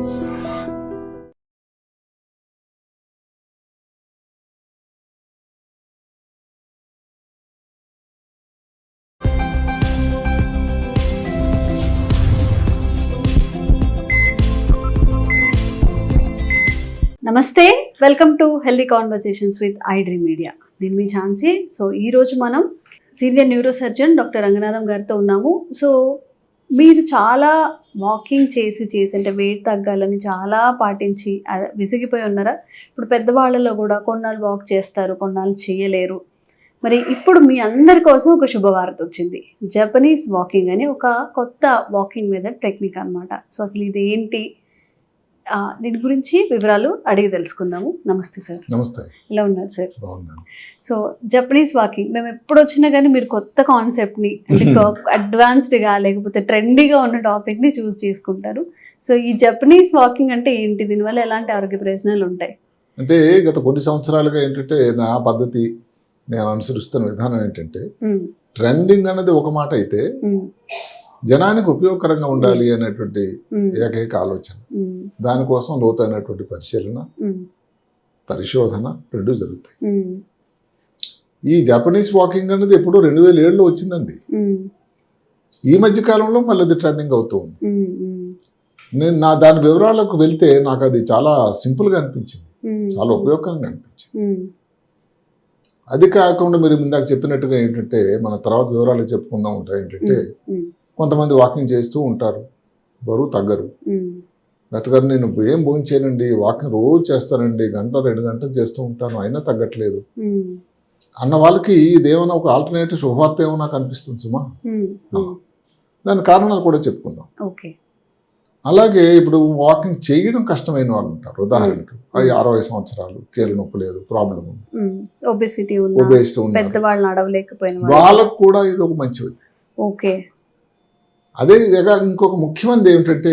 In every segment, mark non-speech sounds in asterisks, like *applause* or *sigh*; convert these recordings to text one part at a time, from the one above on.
నమస్తే welcome to healthy conversations with iDream media. నేను మీ ఝాన్సీ. సో ఈరోజు మనం senior neuro surgeon doctor Ranganatham గారితో ఉన్నాము. సో మీరు చాలా వాకింగ్ చేసి చేసి అంటే వెయిట్ తగ్గాలని చాలా పాటించి విసిగిపోయి ఉన్నారా? ఇప్పుడు పెద్దవాళ్ళలో కూడా కొన్నాళ్ళు వాక్ చేస్తారు కొన్నాళ్ళు చేయలేరు. మరి ఇప్పుడు మీ అందరి కోసం ఒక శుభవార్త వచ్చింది. జపనీస్ వాకింగ్ అని ఒక కొత్త వాకింగ్ మెథడ్ టెక్నిక్ అనమాట సో అసలు ఇది ఏంటి దీని గురించి వివరాలు అడిగి తెలుసుకుందాము. నమస్తే సార్. నమస్తే. ఎలా ఉన్నారు సార్? సో జపనీస్ వాకింగ్ మేము ఎప్పుడు వచ్చినా కానీ మీరు కొత్త కాన్సెప్ట్ని అంటే అడ్వాన్స్డ్గా *laughs* లేకపోతే ట్రెండీగా ఉన్న టాపిక్ని చూస్ చేసుకుంటారు. సో ఈ జపనీస్ వాకింగ్ అంటే ఏంటి? దీనివల్ల ఎలాంటి ఆరోగ్య ప్రయోజనాలు ఉంటాయి? అంటే గత కొన్ని సంవత్సరాలుగా ఏంటంటే నా పద్ధతి నేను అనుసరిస్తున్న విధానం ఏంటంటే ట్రెండింగ్ అన్నది ఒక మాట అయితే జనానికి ఉపయోగకరంగా ఉండాలి అనేటువంటి ఉమ్, ఏకైక ఆలోచన. ఉమ్, దానికోసం లోతైనటువంటి పరిశీలన ఉమ్, పరిశోధన రెండు జరుగుతాయి. ఈ జపనీస్ వాకింగ్ అనేది ఎప్పుడో రెండు వేల ఏడులో వచ్చిందండి. ఈ మధ్య కాలంలో మళ్ళీ అది ట్రెండింగ్ అవుతూ ఉంది. నేను నా దాని వివరాలకు వెళ్తే నాకు అది చాలా సింపుల్గా అనిపించింది. చాలా ఉపయోగకరంగా అనిపించింది. అది కాకుండా మీరు ఇందాక చెప్పినట్టుగా ఏంటంటే మన తర్వాత వివరాలు చెప్పుకుందాం ఉంటాయి ఏంటంటే కొంతమంది వాకింగ్ చేస్తూ ఉంటారు. బరువు తగ్గరు. డాక్టర్ గారు నేను ఏం భోజనం చేయనండి వాకింగ్ రోజు చేస్తానండి. గంట రెండు గంటలు చేస్తూ ఉంటాను. అయినా తగ్గట్లేదు. అన్న వాళ్ళకి ఇదేమైనా ఒక ఆల్టర్నేటివ్ శుభవార్త ఏమో నాకు అనిపిస్తుంది సుమా దాని కారణాలు కూడా చెప్పుకుందాం. ఓకే. అలాగే ఇప్పుడు వాకింగ్ చేయడం కష్టమైన వాళ్ళు ఉంటారు. ఉదాహరణకు అరవై సంవత్సరాలు కీళ్ళ నొప్పి లేదు ప్రాబ్లం ఉంది. ఒబెసిటీ వాళ్ళకు కూడా ఇది ఒక మంచిది ఓకే. అదే విధంగా ఇంకొక ముఖ్యమైనది ఏమిటంటే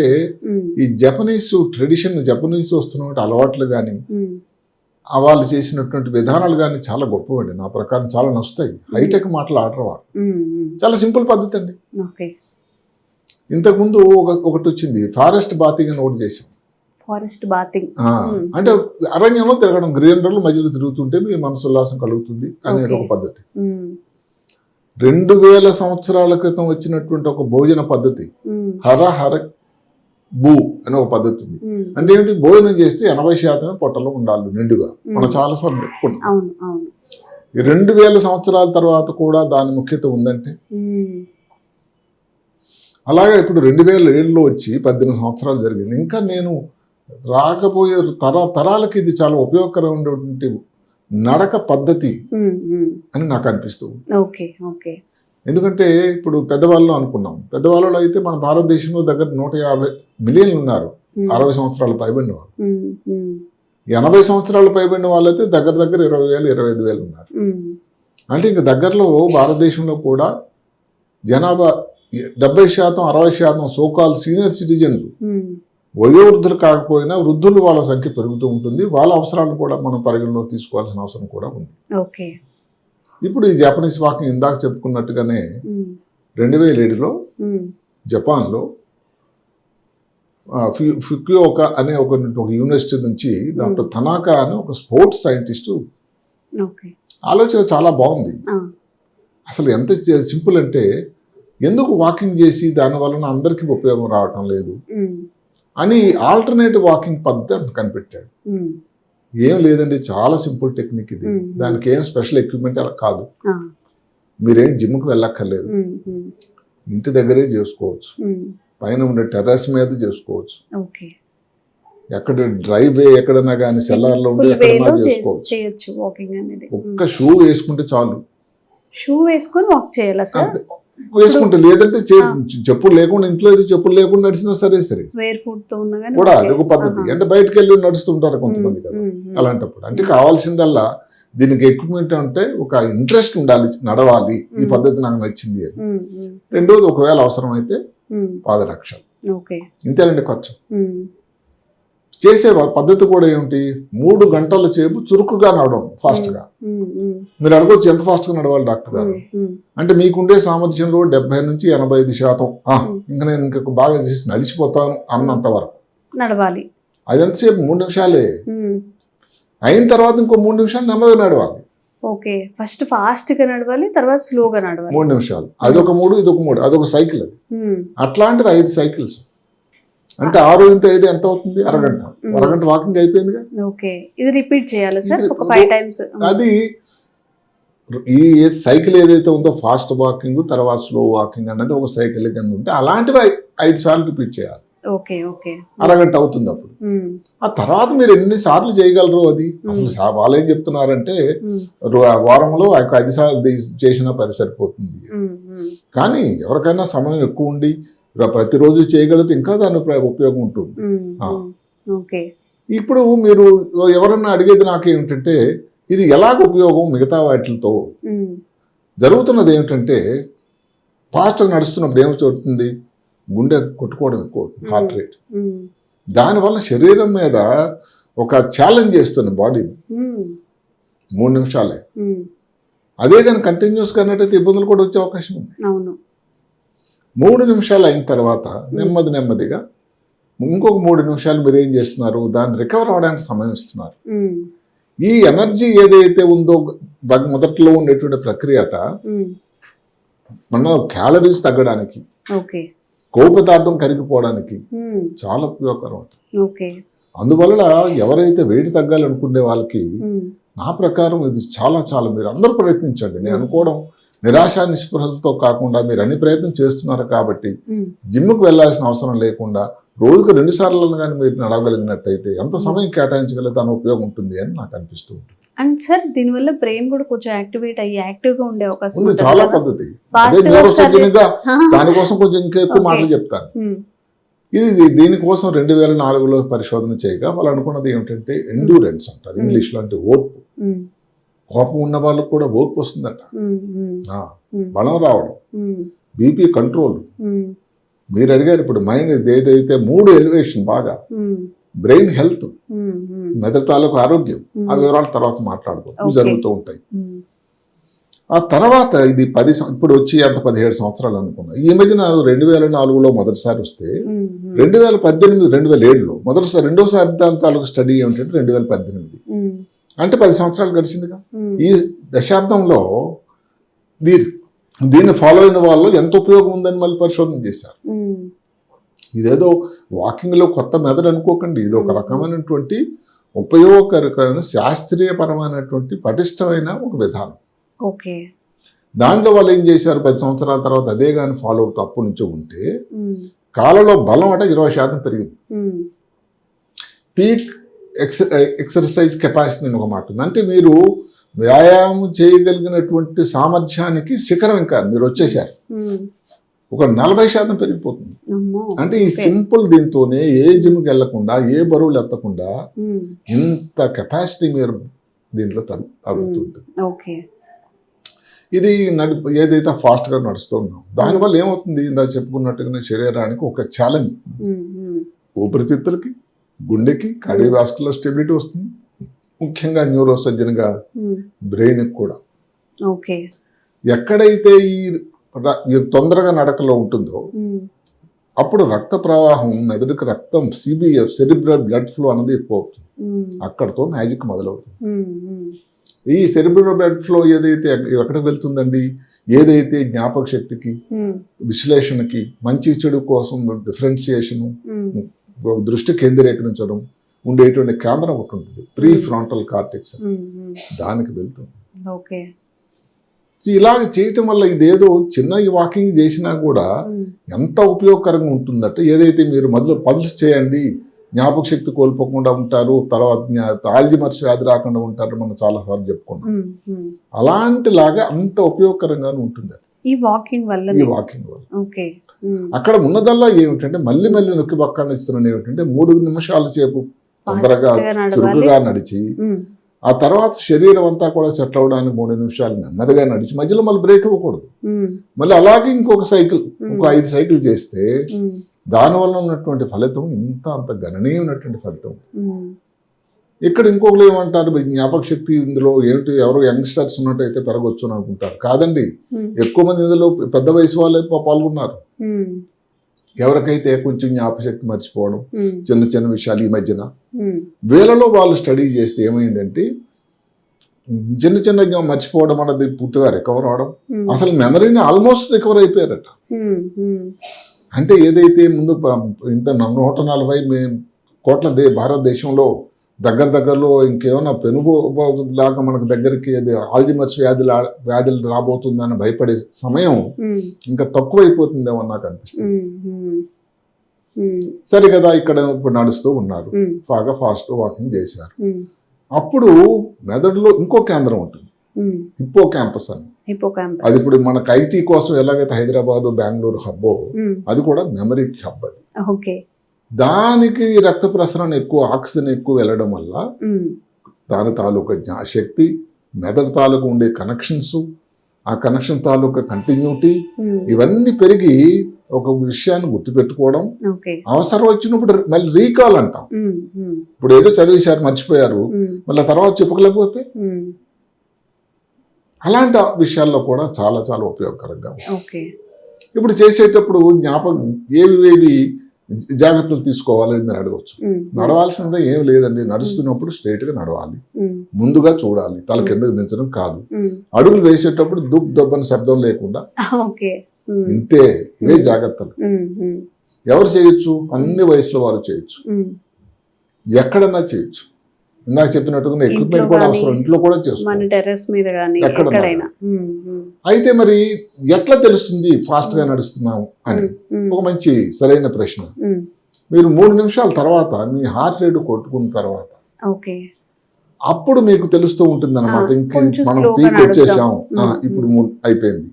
ఈ జపనీస్ ట్రెడిషన్ జపనీస్ వస్తున్నటువంటి అలవాట్లు కానీ వాళ్ళు చేసినటువంటి విధానాలు కానీ చాలా గొప్పవండి. నా ప్రకారం చాలా నచ్చుతాయి. హైటెక్ మాటలు ఆడరు వాళ్ళు. ఉమ్, ఉమ్, చాలా సింపుల్ పద్ధతి అండి. ఇంతకుముందు ఒక ఒకటి వచ్చింది. ఫారెస్ట్ బాతింగ్ అని ఒకటి చేసాం ఫారెస్ట్ బాతింగ్. అంటే అరణ్యంలో తిరగడం గ్రీనరీలో మధ్యలో తిరుగుతుంటే మీ మనసు ఉల్లాసం కలుగుతుంది అనేది ఒక. పద్ధతి. రెండు వేల సంవత్సరాల క్రితం వచ్చినటువంటి ఒక భోజన పద్ధతి హర హర భూ అనే ఒక పద్ధతి ఉంది. అంటే ఏంటి? భోజనం చేస్తే ఎనభై శాతమే పొట్టలో ఉండాలి నిండుగా. మనం చాలాసార్లు ఈ రెండు వేల సంవత్సరాల తర్వాత కూడా దాని ముఖ్యత ఉందంటే? అలాగే ఇప్పుడు రెండు వేల ఏడులో వచ్చి పద్దెనిమిది సంవత్సరాలు జరిగింది. ఇంకా నేను రాకపోయే తర తరాలకి ఇది చాలా ఉపయోగకరమైనటువంటి నడక పద్ధతి అని నాకు అనిపిస్తుంది ఓకే ఓకే. ఎందుకంటే ఇప్పుడు పెద్దవాళ్ళు అనుకున్నాం. పెద్దవాళ్ళు అయితే మన భారతదేశంలో దగ్గర నూట యాభై మిలియన్లు ఉన్నారు. అరవై సంవత్సరాలు పైబడిన వాళ్ళు. ఎనభై సంవత్సరాలు పైబడిన వాళ్ళైతే దగ్గర దగ్గర ఇరవై వేలు ఇరవై ఐదు వేలు ఉన్నారు. అంటే ఇంక దగ్గరలో భారతదేశంలో కూడా జనాభా డెబ్బై శాతం అరవై శాతం సోకాల్ సీనియర్ సిటిజన్లు వయోవృద్ధులు కాకపోయినా వృద్ధులు వాళ్ళ సంఖ్య పెరుగుతూ ఉంటుంది. వాళ్ళ అవసరాలను కూడా మనం పరిగణలోకి తీసుకోవాల్సిన అవసరం కూడా ఉంది. ఇప్పుడు ఈ జపనీస్ వాకింగ్ ఇందాక చెప్పుకున్నట్టుగానే రెండు వేల ఏడులో జపాన్లో ఫుకుయోకా అనే ఒక యూనివర్సిటీ నుంచి డాక్టర్ తనాకా అనే ఒక స్పోర్ట్స్ సైంటిస్టు ఆలోచన చాలా బాగుంది. అసలు ఎంత సింపుల్ అంటే ఎందుకు వాకింగ్ చేసి దాని వలన అందరికీ ఉపయోగం రావటం లేదు? అని ఆల్టర్నేటివ్ వాకింగ్ పద్ధతి కనిపెట్టాడు. ఏం లేదండి చాలా సింపుల్ టెక్నిక్ ఇది. దానికి ఏం స్పెషల్ ఎక్విప్మెంట్ అలా కాదు. మీరేం జిమ్కి వెళ్ళక్కర్లేదు. ఇంటి దగ్గరే చేసుకోవచ్చు. పైన ఉండే టెర్రస్ మీద చేసుకోవచ్చు. ఎక్కడ డ్రైవ్ వే ఎక్కడైనా కానీ సెల్లార్లో ఉంటే Full ఎక్కడైనా way లో చేస్- చేసుకోవచ్చు ఒక్క షూ వేసుకుంటే చాలు. షూ వేసుకొని వాక్ చేయాలా సార్. వేసుకుంటే. లేదంటే చెప్పులు లేకుండా ఇంట్లో అయితే చెప్పులు లేకుండా నడిచినా సరే సరే. కూడా. అది ఒక పద్ధతి. అంటే బయటకు వెళ్ళి నడుస్తుంటారు కొంతమంది కదా. అలాంటప్పుడు. అంటే కావాల్సిందల్లా దీనికి ఎక్విప్మెంట్ అంటే ఒక ఇంట్రెస్ట్ ఉండాలి నడవాలి. ఈ. పద్ధతి నాకు నచ్చింది అని. రెండోది ఒకవేళ అవసరం అయితే పాదరక్ష. ఇంతేనండి ఖర్చు. చేసే పద్ధతి కూడా ఏమిటి? మూడు గంటల సేపు చురుకుగా నడవడం ఫాస్ట్గా ఉమ్, ఉమ్, మీరు అడగొచ్చు ఎంత ఫాస్ట్గా నడవాలి డాక్టర్ గారు. అంటే మీకుండే సామర్థ్యంలో డెబ్బై నుంచి ఎనభై ఐదు శాతం. ఇంకా నేను ఇంకా బాగా చేసి నలిసిపోతాను అన్నంత వరకు. నడవాలి. అది ఎంతసేపు? మూడు నిమిషాలే. అయిన తర్వాత ఇంకో మూడు నిమిషాలు నెమ్మదిగా నడవాలి. ఓకే. ఫస్ట్ ఫాస్ట్గా నడవాలి తర్వాత స్లోగా నడవాలి. మూడు నిమిషాలు. అదొక మూడు ఇదొక మూడు. అదొక సైకిల్ అది. అట్లాంటివి ఐదు సైకిల్స్. అంటే ఆరు ఇంటూ ఐదు ఎంత అవుతుంది? అరగంట. అరగంట వాకింగ్ అయిపోయిందిగా? ఓకే. ఇది రిపీట్ చేయాలి సార్? ఇది ఒక ఫైవ్ టైమ్స్ అది ఈ సైకిల్ ఏదైతే ఉందో ఫాస్ట్ వాకింగ్ తర్వాత స్లో వాకింగ్ అన్నది ఒక సైకిల్ కింద ఉంటే అలాంటివి ఐదు సార్లు రిపీట్ చేయాలి. అరగంట అవుతుంది అప్పుడు. ఆ తర్వాత మీరు ఎన్ని సార్లు చేయగలరు అది? అసలు వాళ్ళు ఏం చెప్తున్నారంటే వారంలో ఐదు సార్లు చేసినా పరి సరిపోతుంది. కానీ ఎవరికైనా సమయం ఎక్కువ ఉండి ఇక ప్రతిరోజు చేయగలిగితే ఇంకా దాని ఉప- ఉపయోగం ఉంటుంది. ఓకే ఇప్పుడు మీరు ఎవరన్నా అడిగేది నాకేమిటంటే ఇది ఎలాగ ఉపయోగం మిగతా వాటితో. జరుగుతున్నది ఏమిటంటే ఫాస్ట్గా నడుస్తున్నప్పుడు ఏమి జరుగుతుంది గుండె కొట్టుకోవడం ఎక్కువ హార్ట్ రేట్. దానివల్ల శరీరం మీద ఒక ఛాలెంజ్ చేస్తుంది బాడీని. మూడు నిమిషాలే. అదే కానీ కంటిన్యూస్గా అన్నట్టయితే ఇబ్బందులు కూడా వచ్చే అవకాశం ఉంది మూడు నిమిషాలు అయిన తర్వాత నెమ్మది నెమ్మదిగా ఇంకొక మూడు నిమిషాలు మీరు ఏం చేస్తున్నారు దాన్ని రికవర్ అవడానికి సమయం ఇస్తున్నారు. ఈ ఎనర్జీ ఏదైతే ఉందో మొదట్లో ఉండేటువంటి ప్రక్రియ అట ఉమ్. మన క్యాలరీస్ తగ్గడానికి కొవ్వు పదార్థం కరిగిపోవడానికి. చాలా ఉపయోగకరం అందువల్ల ఎవరైతే వేడి తగ్గాలనుకునే వాళ్ళకి. నా ప్రకారం ఇది చాలా చాలా మీరు అందరూ ప్రయత్నించండి నేను అనుకోవడం నిరాశ నిస్పృహలతో కాకుండా మీరు అన్ని ప్రయత్నం చేస్తున్నారు కాబట్టి. జిమ్కి వెళ్ళాల్సిన అవసరం లేకుండా రోజుకు రెండు సార్లు కానీ మీరు నడవగలిగినట్టయితే ఎంత సమయం కేటాయించగలిగితే దాని ఉపయోగం ఉంటుంది అని నాకు అనిపిస్తూ ఉంటుంది అండ్ సార్ దీనివల్ల బ్రెయిన్ కూడా కొంచెం యాక్టివేట్ అయ్యి యాక్టివ్గా ఉండే అవకాశం ఉంది చాలా? పద్ధతి *laughs* దానికోసం కొంచెం ఇంకా ఎక్కువ. *laughs* మాటలు చెప్తాను. ఇది దీనికోసం రెండు వేల నాలుగులో పరిశోధన చేయగా వాళ్ళు అనుకున్నది ఏమిటంటే ఎండూరెన్స్ అంటారు. ఇంగ్లీష్లో అంటే ఓర్పు. కోపం ఉన్న వాళ్ళకు కూడా ఓర్పు వస్తుందట. బలం రావడం. BP control. మీరు అడిగారు ఇప్పుడు మైండ్ ఏదైతే మూడు ఎలివేషన్ బాగా. Brain health. మెదడు తాలూకు ఆరోగ్యం ఆ. వివరాలు తర్వాత Okay. జరుగుతూ ఉంటాయి. ఆ తర్వాత ఇది పది ఇప్పుడు వచ్చి అంత పదిహేడు సంవత్సరాలు అనుకున్నా ఈ మధ్యన రెండు వేల నాలుగులో మొదటిసారి వస్తే. రెండు వేల పద్దెనిమిది రెండు వేల ఏడులో మొదటిసారి రెండోసారి దాని తాలూకు స్టడీ ఏమిటంటే రెండు వేల పద్దెనిమిది. అంటే పది సంవత్సరాలు గడిచిందిగా. ఈ దశాబ్దంలో దీని దీన్ని ఫాలో అయిన వాళ్ళు ఎంత ఉపయోగం ఉందని మళ్ళీ పరిశోధన చేశారు. ఇదేదో వాకింగ్లో కొత్త మెథడ్ అనుకోకండి ఇది ఒక రకమైనటువంటి ఉపయోగకరమైన శాస్త్రీయపరమైనటువంటి పటిష్టమైన ఒక విధానం ఓకే దాంట్లో వాళ్ళు ఏం చేశారు పది సంవత్సరాల తర్వాత అదే కానీ ఫాలో అవుతూ అప్పటి నుంచి ఉంటే. కాళ్ళలో బలం అంటే ఇరవై శాతం పెరిగింది. పీక్ ఎక్స్ ఎక్సర్సైజ్ కెపాసిటీ అని ఒక మాట ఉంది అంటే మీరు వ్యాయామం చేయగలిగినటువంటి సామర్థ్యానికి శిఖరం ఇంకా మీరు వచ్చేసారు. ఒక నలభై శాతం పెరిగిపోతుంది అంటే ఈ. సింపుల్ దీంతోనే ఏ జిమ్కి వెళ్ళకుండా ఏ బరువులు ఎత్తకుండా. ఇంత కెపాసిటీ మీరు దీంట్లో తగ్గు- తగ్గుతుంది ఇది నడి ఏదైతే ఫాస్ట్గా నడుస్తున్నాం దానివల్ల ఏమవుతుంది ఇందాక చెప్పుకున్నట్టుగానే శరీరానికి ఒక ఛాలెంజ్. ఊపిరితిత్తులకి గుండెకి కార్డియోవాస్కులర్ స్టెబిలిటీ వస్తుంది ముఖ్యంగా న్యూరోసర్జన్గా ఉమ్. బ్రెయిన్కి కూడా ఓకే ఎక్కడైతే ఈ తొందరగా నడకలో ఉంటుందో ఉమ్. అప్పుడు రక్త ప్రవాహం మెదడుకి రక్తం సిబిఎఫ్ సెరిబ్రల్ బ్లడ్ ఫ్లో అన్నది ఎక్కువ అవుతుంది ఉమ్. అక్కడతో మ్యాజిక్ మొదలవుతుంది. ఈ సెరిబ్రల్ బ్లడ్ ఫ్లో ఏదైతే ఎక్క- ఎక్కడికి వెళ్తుందండి ఏదైతే జ్ఞాపక శక్తికి. విశ్లేషణకి మంచి చెడు కోసం డిఫరెన్సియేషను. దృష్టి కేంద్రీకరించడం ఉండేటువంటి కేంద్రం ఒకటి ఉంటుంది ప్రీ ఫ్రాంటల్ కార్టెక్స్. దానికి వెళ్తుంది ఓకే సో ఇలాగ చేయటం వల్ల ఇదేదో చిన్న వాకింగ్ చేసినా కూడా. ఎంత ఉపయోగకరంగా ఉంటుందంటే ఏదైతే మీరు మొదలు పదులు చేయండి జ్ఞాపక శక్తి కోల్పోకుండా ఉంటారు తర్వాత ఆల్జిమర్స్ వ్యాధి రాకుండా ఉంటారు మనం చాలాసార్లు చెప్పుకున్నాం ఉమ్. ఉమ్. అలాంటి లాగా అంత ఉపయోగకరంగానే ఉంటుంది అది, ఈ వాకింగ్ వల్ల ఈ వాకింగ్ వల్ల ఓకే ఉమ్. అక్కడ ఉన్నదల్లా ఏమిటంటే మళ్ళీ మళ్ళీ నొక్కి పక్కన ఇస్తున్నాను ఏమిటంటే మూడు నిమిషాల సేపు తొందరగా చురుకుగా నడిచి. ఆ తర్వాత శరీరం అంతా కూడా సెటిల్ అవడానికి మూడు నిమిషాలు నెమ్మదిగా నడిచి మధ్యలో మళ్ళీ బ్రేక్ ఇవ్వకూడదు. మళ్ళీ అలాగే ఇంకొక సైకిల్. ఇంకో ఐదు సైకిల్ చేస్తే. దానివల్ల ఉన్నటువంటి ఫలితం ఇంత అంత గణనీయమైనటువంటి ఫలితం. ఇక్కడ ఇంకొకరు ఏమంటారు? జ్ఞాపక శక్తి ఇందులో ఏంటి? ఎవరు యంగ్స్టర్స్ ఉన్నట్టయితే పెరగొచ్చు అని అనుకుంటారు. కాదండి. ఉమ్. ఎక్కువ మంది ఇందులో పెద్ద వయసు వాళ్ళే పాల్గొన్నారు. ఉమ్. ఎవరికైతే కొంచెం జ్ఞాపశక్తి మర్చిపోవడం ఉమ్, చిన్న చిన్న విషయాలు ఈ మధ్యన వీళ్ళలో వాళ్ళు స్టడీ చేస్తే ఏమైందంటే చిన్న చిన్న జ్ఞా- మర్చిపోవడం అన్నది పూర్తిగా రికవర్ అవడం. అసలు మెమరీని ఆల్మోస్ట్ రికవర్ అయిపోయారట. అంటే ఏదైతే ముందు ఇంత నూట నలభై కోట్ల దే భారతదేశంలో దగ్గర దగ్గరలో ఇంకేమైనా పెనుగు లాగా మనకు దగ్గరికి అది ఆల్జిమర్స్ వ్యాధి వ్యాధులు రాబోతుందని భయపడే సమయం ఇంకా తక్కువైపోతుందేమో నాకు అనిపిస్తుంది. సరే కదా ఇక్కడ ఇప్పుడు నడుస్తూ ఉన్నారు. బాగా ఫాస్ట్ వాకింగ్ చేశారు. అప్పుడు మెదడులో ఇంకో కేంద్రం ఉంటుంది. హిప్పో క్యాంపస్ అని. అది ఇప్పుడు మనకు ఐటీ కోసం ఎలాగైతే హైదరాబాద్ బెంగళూరు హబ్బో అది కూడా మెమరీకి హబ్ అది. ఓకే. దానికి రక్త ప్రసరణ ఎక్కువ ఆక్సిజన్ ఎక్కువ వెళ్ళడం వల్ల దాని తాలూకా జ్ఞా- శక్తి మెదడు తాలూకు ఉండే కనెక్షన్స్ ఆ కనెక్షన్ తాలూకా కంటిన్యూటీ ఇవన్నీ పెరిగి ఒక విషయాన్ని గుర్తుపెట్టుకోవడం అవసరం వచ్చినప్పుడు మళ్ళీ రీకాల్ అంటాం. ఇప్పుడు ఏదో చదివేశారు మర్చిపోయారు మళ్ళీ తర్వాత చెప్పుకోలేకపోతే అలాంటి విషయాల్లో కూడా చాలా చాలా ఉపయోగకరంగా ఇప్పుడు చేసేటప్పుడు జ్ఞాపకం ఏవి ఏవి జాగ్రత్తలు తీసుకోవాలని మీరు అడగవచ్చు నడవాల్సిందే ఏం లేదండి. నడుస్తున్నప్పుడు గా నడవాలి. ముందుగా చూడాలి. తల కిందకి దించడం కాదు. అడుగులు వేసేటప్పుడు దుబ్ దబ్బని శబ్దం లేకుండా ఇంతే. ఇవే. జాగ్రత్తలు. ఎవరు చేయొచ్చు? అన్ని వయసులో వారు చేయొచ్చు. ఎక్కడన్నా చేయొచ్చు. ఇందాక చెప్పినట్టుగా ఎక్విప్మెంట్ కూడా అవసరం ఇంట్లో కూడా. ఎక్కడైనా. ఉమ్, అయితే మరి ఎట్లా తెలుస్తుంది ఫాస్ట్గా నడుస్తున్నాం అని? ఒక మంచి సరైన ప్రశ్న. మీరు మూడు నిమిషాల తర్వాత మీ హార్ట్ రేట్ కొట్టుకున్న తర్వాత అప్పుడు మీకు తెలుస్తూ ఉంటుంది అనమాట ఇంక మనం పీక్ వచ్చేసాం ఇప్పుడు అయిపోయింది.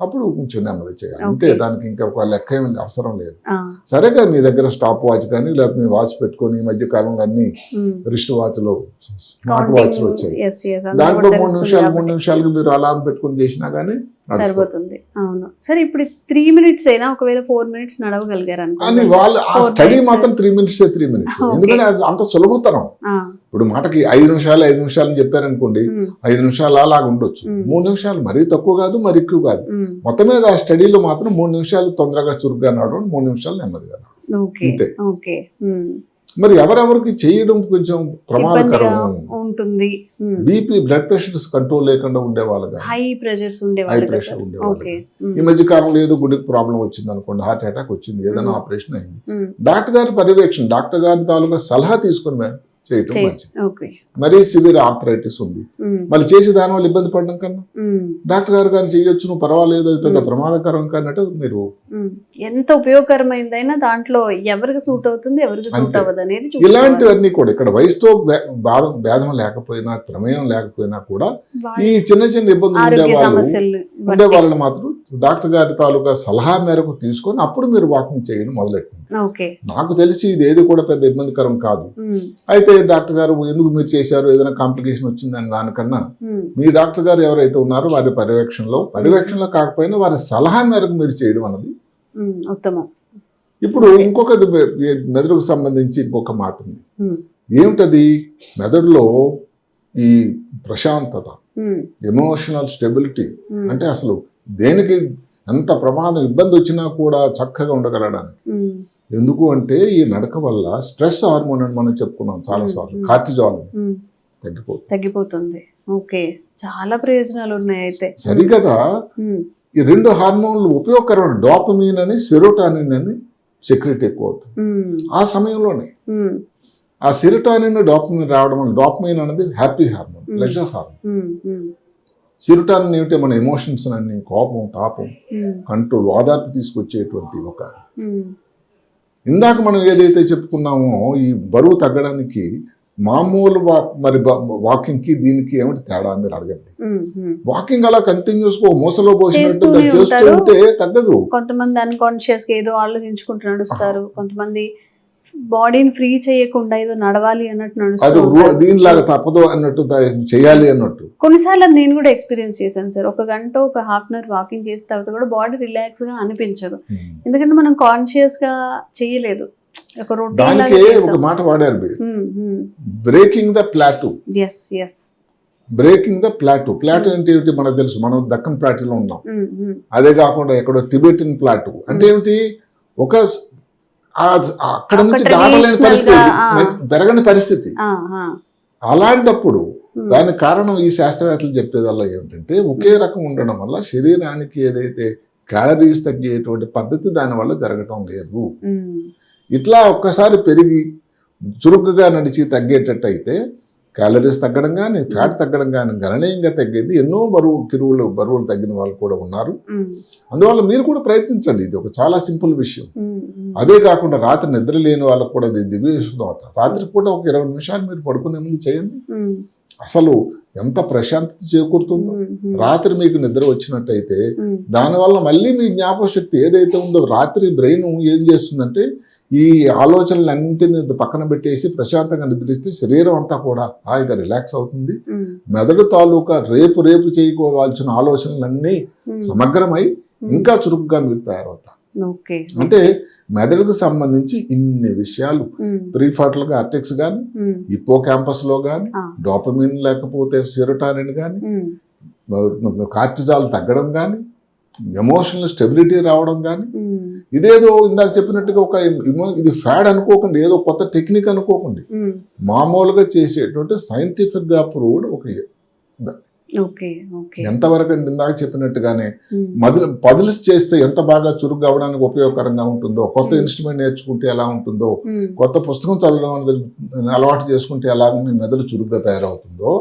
అప్పుడు కొంచెం నెమ్మది చేయాలి. అంతే దానికి ఇంకా ఒక లెక్క ఏమి అవసరం లేదు. ఆ, సరేగా మీ దగ్గర స్టాప్ వాచ్ కానీ లేకపోతే మీ వాచ్ పెట్టుకొని ఈ మధ్య కాలంలో అన్ని. రిస్ట్ వాచ్లు స్మార్ట్ వాచ్లు వచ్చాయి. Yes, yes, అందులో దాంట్లో మూడు నిమిషాలు మూడు నిమిషాలకు మీరు అలారం పెట్టుకొని చేసినా కానీ. సరిపోతుంది. అవును. సరే ఇప్పుడు త్రీ మినిట్స్ అయినా ఒకవేళ ఫోర్ మినిట్స్ నడవగలిగారు వాళ్ళు ఆ స్టడీ. మాత్రం త్రీ మినిట్స్ త్రీ మినిట్స్. ఎందుకంటే అంత సులభతరం. ఇప్పుడు మాటకి ఐదు నిమిషాలు ఐదు నిమిషాలు అని చెప్పారనుకోండి ఐదు నిమిషాలు అలాగ ఉండొచ్చు. Hmm. మూడు నిమిషాలు మరీ తక్కువ కాదు మరి ఎక్కువ కాదు. మొత్తం మీద ఆ స్టడీలో మాత్రం మూడు నిమిషాలు తొందరగా చురుగ్గా నడవడం మూడు నిమిషాలు నెమ్మదిగా నడవడం. అంతే. మరి ఎవరెవరికి చేయడం కొంచెం ప్రమాదకరం. ఉంటుంది. బీపీ బ్లడ్ ప్రెషర్స్ కంట్రోల్ లేకుండా ఉండేవాళ్ళు కానీ హై ప్రెషర్స్ ఉండే హై ప్రెషర్ వాళ్ళకి ఉండేవాళ్ళు ఓకే ఈ మధ్య కాలంలో ఏదో గుండెకి ప్రాబ్లం వచ్చింది అనుకోండి హార్ట్ అటాక్ వచ్చింది ఏదైనా. ఆపరేషన్ అయింది. డాక్టర్ గారి పర్యవేక్షణ డాక్టర్ గారి తాలూకా సలహా తీసుకుని చేయటం మంచిది. మరీ సివియర్ ఆర్థరైటిస్ ఉంది. మళ్ళీ చేసి దాని వల్ల ఇబ్బంది పడడం కన్నా? డాక్టర్ గారు కానీ చేయొచ్చు నువ్వు పర్వాలేదు అది పెద్ద Hmm. ప్రమాదకరం కన్నట్టు మీరు ఎంత ఉపయోగకరమైందైనా దాంట్లో ఎవరికి సూట్ అవుతుంది ఎవరికి సూట్. అవ్వదు అనేది. ఇలాంటివన్నీ కూడా ఇక్కడ వయసుతో భేదం లేకపోయినా ప్రమేయం లేకపోయినా కూడా ఈ చిన్న చిన్న ఇబ్బందులు ఉండే ఆరోగ్య వాళ్ళు సమస్యలు ఉండే వాళ్ళని మాత్రం డాక్టర్ గారి తాలూకా సలహా మేరకు తీసుకొని అప్పుడు మీరు వాకింగ్ చేయడం మొదలెట్టండి. నాకు తెలిసి ఇది ఏది కూడా పెద్ద ఇబ్బందికరం కాదు. అయితే డాక్టర్ గారు ఎందుకు మీరు చేశారు? ఏదైనా కాంప్లికేషన్ వచ్చిందని దానికన్నా మీ డాక్టర్ గారు ఎవరైతే ఉన్నారో వారి పర్యవేక్షణలో పర్యవేక్షణలో కాకపోయినా వారి సలహా మేరకు మీరు చేయడం అన్నది ఉత్తమం. ఇప్పుడు ఇంకొకటి మె- మెదడుకు సంబంధించి ఇంకొక మాట ఉంది. ఏమిటది? మెదడులో ఈ ప్రశాంతత ఎమోషనల్ స్టెబిలిటీ అంటే అసలు దేనికి ఎంత ప్రమాదం ఇబ్బంది వచ్చినా కూడా చక్కగా ఉండగలడానికి ఎందుకు అంటే ఈ నడక వల్ల స్ట్రెస్ హార్మోన్ అని మనం చెప్పుకున్నాం చాలా సార్లు. కార్టిజాల్ తగ్గిపోతుంది. తగ్గిపోతుంది. ఓకే. చాలా ప్రయోజనాలు ఉన్నాయి అయితే. సరిగదా? ఈ రెండు హార్మోన్లు ఉపయోగకరమైన డోపమీన్ అని సెరోటానిన్ అని సెక్రెట్ ఎక్కువ అవుతుంది ఆ సమయంలోనే. ఆ సెరోటానిన్ డోపమీన్ రావడం వల్ల డోపమీన్ అనేది happy hormone. Pleasure hormone. Serotonin ఏమిటంటే మన ఎమోషన్స్ అన్ని కోపం తాపం కంట్రోల్ ఓదార్పు తీసుకొచ్చేటువంటి ఒక ఇందాక మనం ఏదైతే చెప్పుకున్నామో ఈ బరువు తగ్గడానికి మామూలు వా మరి వాకింగ్కి దీనికి ఏమిటి తేడా అని మీరు అడగండి. వాకింగ్ అలా కంటిన్యూస్గా మోసలో పోసినట్టుగా చేస్తూనే చేస్తూ. ఉంటే తగ్గదు కొంతమంది అన్కాన్షియస్గా ఏదో ఆలోచించుకుంటూ నడుస్తారు కొంతమంది బాడీని ఫ్రీ చేయకుండా ఏదో నడవాలి అన్నట్టు అది రో- దీనిలాగా తప్పదు అన్నట్టు ద- చేయాలి అన్నట్టు. కొన్నిసార్లు అది నేను కూడా ఎక్స్పీరియన్స్ చేశాను సార్. ఒక గంట ఒక హాఫ్ అన్ అవర్ వాకింగ్ చేసిన తర్వాత కూడా బాడీ రిలాక్స్గా అనిపించదు. ఎందుకంటే మనం కాన్షియస్గా చేయలేదు. ఒక దానికే ఒక రొటీన్ మాట వాడారు మీరు. Breaking the plateau yes yes breaking the plateau plateau అంటే ఏమిటి మనకు తెలుసు? మనం దక్కన్ ప్లాటూలో ఉన్నాం. అదే కాకుండా ఎక్కడో టిబెటిన్ ప్లాటూ అంటే ఏమిటి? ఒక అక్కడ నుంచి దాటలేని పరిస్థితి. పెరగని పరిస్థితి. అలాంటప్పుడు దానికి కారణం ఈ శాస్త్రవేత్తలు చెప్పేదల్లా ఏమిటంటే ఒకే రకం ఉండడం వల్ల శరీరానికి ఏదైతే క్యాలరీస్ తగ్గేటువంటి పద్ధతి దాని వల్ల జరగటం లేదు. ఇట్లా ఒక్కసారి పెరిగి చురుకుగా నడిచి తగ్గేటట్టు అయితే క్యాలరీస్ తగ్గడం కానీ ఫ్యాట్ తగ్గడం కానీ గణనీయంగా తగ్గేది ఎన్నో బరువు కిరువులు బరువులు తగ్గిన వాళ్ళు కూడా ఉన్నారు. అందువల్ల మీరు కూడా ప్రయత్నించండి. ఇది ఒక చాలా సింపుల్ విషయం. అదే కాకుండా రాత్రి నిద్ర లేని వాళ్ళకు కూడా ఇది దివ్య విషయం రాత్రి పూట ఒక ఇరవై నిమిషాలు మీరు పడుకునే ముందు చేయండి. అసలు ఎంత ప్రశాంతత చేకూరుతుందో. రాత్రి మీకు నిద్ర వచ్చినట్టయితే దానివల్ల మళ్ళీ మీ జ్ఞాపక శక్తి ఏదైతే ఉందో రాత్రి బ్రెయిన్ ఏం చేస్తుందంటే ఈ ఆలోచనలన్నింటినీ పక్కన పెట్టేసి ప్రశాంతంగా నిద్రిస్తే శరీరం అంతా కూడా హాయిగా రిలాక్స్ అవుతుంది. మెదడు తాలూకా రేపు రేపు చేయకోవాల్సిన ఆలోచనలన్నీ సమగ్రమై. ఇంకా చురుకుగా మీరు తయారవుతారు అంటే మెదడుకు సంబంధించి ఇన్ని విషయాలు ఉమ్, ప్రీఫాటల్గా అర్టెక్స్ కానీ ఉమ్, హిప్పో క్యాంపస్లో కానీ డోపమిన్ లేకపోతే సిరోటానిన్ కానీ కార్టిజాల్ తగ్గడం కానీ ఎమోషనల్ స్టెబిలిటీ రావడం కానీ ఇదేదో ఇందాక చెప్పినట్టుగా ఒక ఇది ఫ్యాడ్ అనుకోకండి ఏదో కొత్త టెక్నిక్ అనుకోకండి. మామూలుగా చేసేటువంటి సైంటిఫిక్గా ప్రూవ్డ్ ఒక ఎంతవరకు ఇందాక చెప్పినట్టుగానే మదిలి పదిలిస్ చేస్తే ఎంత బాగా చురుగ్గా అవడానికి ఉపయోగకరంగా ఉంటుందో కొత్త. ఇన్స్ట్రుమెంట్ నేర్చుకుంటే ఎలా ఉంటుందో కొత్త పుస్తకం చదవడం అనేది అలవాటు చేసుకుంటే ఎలా మీ మెదడు చురుగ్గా తయారవుతుందో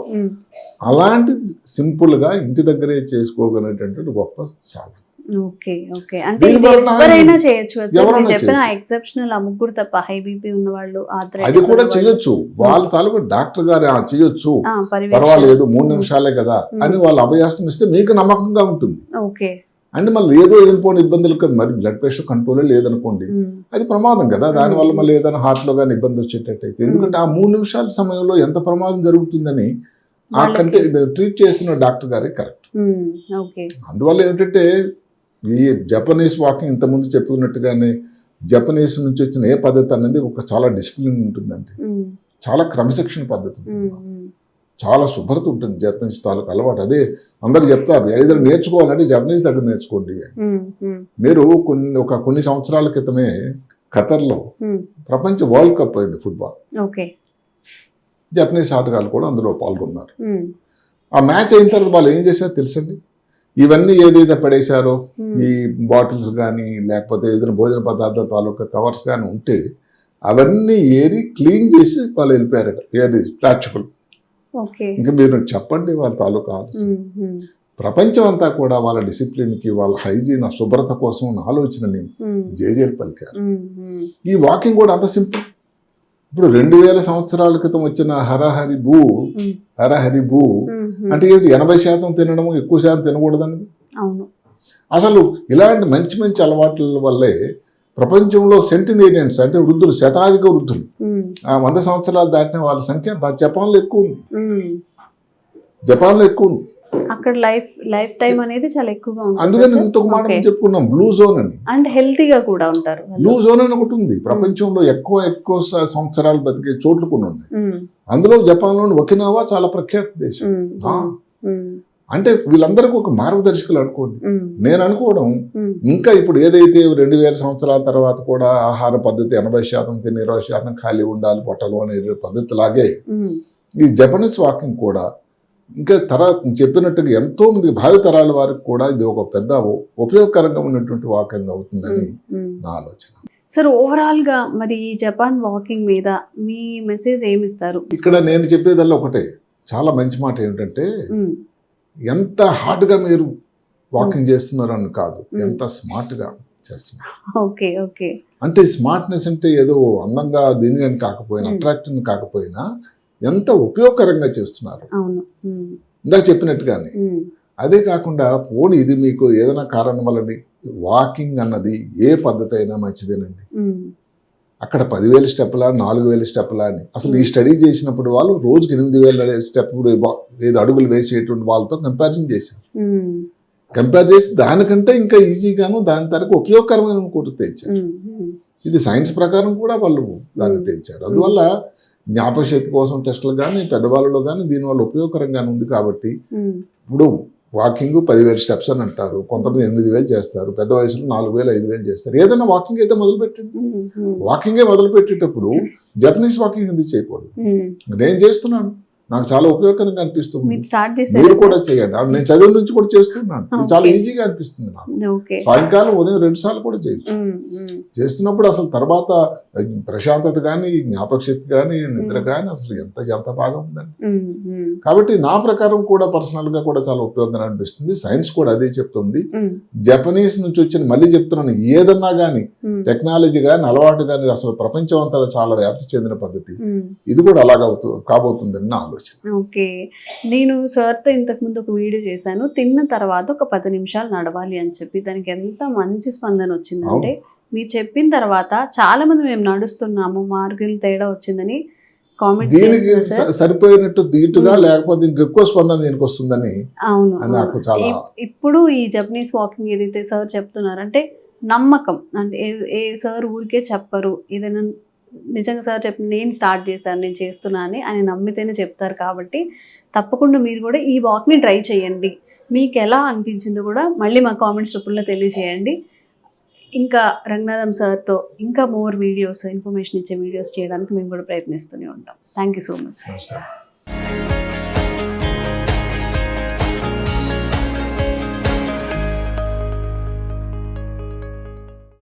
అలాంటిది సింపుల్గా ఇంటి దగ్గరే చేసుకోగలిగేటటువంటి గొప్ప సాధన. Okay okay. అంటే దీని ఇది వలన ఎవరైనా చేయొచ్చు కదా సార్? ఎవరైనా మీరు చెప్పిన చేయొచ్చు. ఎక్సెప్షనల్ ఆ ముగ్గురు తప్ప హై బీపీ ఉన్న వాళ్ళు అది కూడా చేయొచ్చు. వాళ్ళ తాలూకు డాక్టర్ గారు "ఆ, చేయొచ్చు. పర్వాలేదు మూడు నిమిషాలే కదా. అని వాళ్ళు అభయాసం ఇస్తే మీకు నమ్మకంగా ఉంటుంది. ఓకే. అంటే మళ్ళీ ఏదో వెళ్ళిపోయిన ఇబ్బందులు మరి బ్లడ్ ప్రెషర్ కంట్రోలే లేదనుకోండి అది ప్రమాదం కదా. దానివల్ల. మళ్ళీ ఏదైనా heart లో కానీ ఇబ్బంది వచ్చేటట్టయితే ఎందుకంటే ఆ మూడు నిమిషాల సమయంలో ఎంత ప్రమాదం జరుగుతుందని ఆ కంటే ట్రీట్ చేస్తున్న డాక్టర్ గారే కరెక్ట్. అందువల్ల ఏంటంటే ఈ జపనీస్ వాకింగ్ ఇంతకుముందు చెప్పుకున్నట్టుగానే జపనీస్ నుంచి వచ్చిన ఏ పద్ధతి అనేది ఒక చాలా డిసిప్లిన్ ఉంటుందండి. చాలా క్రమశిక్షణ పద్ధతి చాలా శుభ్రత ఉంటుంది జపనీస్ తాలూకు అలవాటు. అదే అందరు చెప్తారు ఏదైనా నేర్చుకోవాలంటే జపనీస్ దగ్గర నేర్చుకోండి మీరు కొన్ని ఒక కొన్ని సంవత్సరాల క్రితమే ఖతర్లో ప్రపంచ వరల్డ్ కప్ అయింది ఫుట్బాల్. జపనీస్ ఆటగాళ్ళు కూడా అందులో పాల్గొన్నారు. ఆ మ్యాచ్ అయిన తర్వాత వాళ్ళు ఏం చేశారో తెలుసండి? ఇవన్నీ ఏదైతే పడేశారో ఉమ్, ఈ బాటిల్స్ కానీ లేకపోతే ఏదైనా భోజన పదార్థాల తాలూకా కవర్స్ కానీ ఉంటే అవన్నీ ఏరి క్లీన్ చేసి వాళ్ళు వెళ్ళిపోయారట. ఏది? ప్రేక్షకులు ఇంకా మీరు చెప్పండి వాళ్ళ తాలూకా ఆలోచన. ప్రపంచం అంతా కూడా వాళ్ళ డిసిప్లిన్కి వాళ్ళ హైజీన్ శుభ్రత కోసం ఉన్న ఆలోచనని ఉమ్, జేజేలు పలికారు. ఈ వాకింగ్ కూడా అంత సింపుల్. ఇప్పుడు రెండు వేల సంవత్సరాల క్రితం వచ్చిన హరహరి భూ హరహరి భూ అంటే ఏంటి ఎనభై శాతం తినడము ఎక్కువ శాతం తినకూడదన్నది? అవును. అసలు ఇలాంటి మంచి మంచి అలవాట్ల వల్లే ప్రపంచంలో సెంటినేరియన్స్ అంటే వృద్ధులు శతాధిక వృద్ధులు ఆ వంద సంవత్సరాలు దాటిన వాళ్ళ సంఖ్య జపాన్లో ఎక్కువ ఉంది. జపాన్లో ఎక్కువ ఉంది. అక్కడ లైఫ్ లైఫ్ టైం అనేది చాలా ఎక్కువగా అందుకని ఉంటుంది మాట మనం చెప్పుకున్నాం బ్లూ జోన్ అని. అండ్ హెల్తీగా కూడా ఉంటారు. బ్లూ జోన్ అని ఒకటి ఉంది. ప్రపంచంలో ఎక్కువ ఎక్కువ సంవత్సరాలు బతికే చోట్లు కొన్ని ఉన్నాయి. అందులో జపాన్లోని ఒకినావా చాలా ప్రఖ్యాత దేశం. అంటే వీళ్ళందరికీ ఒక మార్గదర్శకులు అనుకోండి. నేను అనుకోవడం ఇంకా ఇప్పుడు ఏదైతే రెండు వేల సంవత్సరాల తర్వాత కూడా ఆహార పద్ధతి ఎనభై శాతం తిని ఇరవై శాతం ఖాళీ ఉండాలి పొట్టలు అనే పద్ధతి లాగే ఈ జపనీస్ వాకింగ్ కూడా ఇంకా తర్వాత చెప్పినట్టుగా ఎంతో మంది భావి తరాల వారికి కూడా ఇది ఒక పెద్ద ఉపయోగకరంగా ఉన్నటువంటి వాకింగ్ అవుతుందని. నా ఆలోచన. సార్ ఓవరాల్గా మరి ఈ జపాన్ వాకింగ్ మీద మీ మెసేజ్ ఏమి ఇస్తారు? ఇక్కడ నేను చెప్పేదల్లా ఒకటే. చాలా మంచి మాట ఏంటంటే ఎంత హార్డ్గా మీరు వాకింగ్ చేస్తున్నారని కాదు. ఎంత స్మార్ట్గా చేస్తున్నారు. Okay okay. అంటే స్మార్ట్నెస్ అంటే ఏదో అందంగా దీని అని కాకపోయినా. అట్రాక్టివ్ కాకపోయినా ఎంత ఉపయోగకరంగా చేస్తున్నారు. ఇందాక చెప్పినట్టుగానే. అదే కాకుండా పోనీ ఇది మీకు ఏదైనా కారణం వల్ల వాకింగ్ అన్నది ఏ పద్ధతి అయినా మంచిదేనండి. అక్కడ పదివేల స్టెప్లా నాలుగు వేల స్టెప్లా అని. అసలు ఈ. స్టడీ చేసినప్పుడు వాళ్ళు రోజుకి ఎనిమిది వేల స్టెప్ ఏదో అడుగులు వేసేటువంటి వాళ్ళతో కంపారిజన్ చేశారు. కంపేర్ చేసి దానికంటే ఇంకా ఈజీగాను దాని తరకు ఉపయోగకరమైన కూడా తెచ్చారు. ఇది సైన్స్ ప్రకారం కూడా వాళ్ళు దాన్ని. తెచ్చారు. అందువల్ల జ్ఞాపక శక్తి కోసం టెస్టులు కానీ పెద్దవాళ్ళలో కానీ దీనివల్ల ఉపయోగకరంగానే ఉంది కాబట్టి ఇప్పుడు వాకింగ్ పదివేలు స్టెప్స్ అని అంటారు. కొంతమంది ఎనిమిది వేలు చేస్తారు. పెద్ద వయసులో నాలుగు వేలు ఐదు వేలు చేస్తారు. ఏదైనా వాకింగ్ అయితే మొదలు పెట్టండి ఉమ్, ఉమ్, వాకింగే మొదలు పెట్టేటప్పుడు జపనీస్ వాకింగ్ ఎందుకు చేయకూడదు. నేను చేస్తున్నాను. నాకు చాలా ఉపయోగకరంగా అనిపిస్తుంది. మీరు కూడా చేయండి. నేను చదువు నుంచి కూడా చేస్తున్నాను. ఇది చాలా. ఈజీగా అనిపిస్తుంది నాకు. సాయంకాలం ఉదయం రెండు సార్లు కూడా చేయొచ్చు. చేస్తున్నప్పుడు అసలు తర్వాత ప్రశాంతత కానీ జ్ఞాపక శక్తి కానీ నిద్ర కానీ అసలు ఎంత ఎంత బాగా ఉందండి. కాబట్టి నా ప్రకారం కూడా పర్సనల్గా కూడా చాలా ఉపయోగంగా అనిపిస్తుంది. సైన్స్ కూడా అదే చెప్తుంది. జపనీస్ నుంచి వచ్చిన మళ్ళీ చెప్తున్నాను. ఏదన్నా కానీ టెక్నాలజీ కానీ అలవాటు కానీ అసలు ప్రపంచం అంతా చాలా వ్యాప్తి చెందిన పద్ధతి. ఇది కూడా అలాగ అవుతూ కాబోతుందని నా ఆలోచన ఓకే. నేను సార్తో ఇంతకు ముందు ఒక వీడియో చేశాను. తిన్న తర్వాత ఒక పది నిమిషాలు నడవాలి అని చెప్పి దానికి ఎంత మంచి స్పందన వచ్చిందంటే మీరు చెప్పిన తర్వాత చాలా మంది మేము నడుస్తున్నాము మార్కులు తేడా వచ్చిందని దీనికి సరిపోయినట్టు దీటుగా. లేకపోతే స్పందన దీనికి వస్తుందని అవును. నాకు. చాలా ఇప్- ఇప్పుడు ఈ జపనీస్ వాకింగ్ ఏదైతే సార్ చెప్తున్నారంటే నమ్మకం. అంటే ఏ సార్ ఊరికే చెప్పరు. ఏదైనా నిజంగా సార్ చెప్పి నేను స్టార్ట్ చేశాను నేను చేస్తున్నా అని ఆయన నమ్మితేనే చెప్తారు కాబట్టి తప్పకుండా మీరు కూడా ఈ వాక్ని ట్రై చేయండి. మీకు ఎలా అనిపించిందో కూడా మళ్ళీ మా కామెంట్స్ రూపంలో తెలియజేయండి. ఇంకా రంగనాథం సార్తో ఇంకా మోర్ వీడియోస్ ఇన్ఫర్మేషన్ ఇచ్చే వీడియోస్ చేయడానికి మేము కూడా ప్రయత్నిస్తూనే ఉంటాం. Thank you so much sir.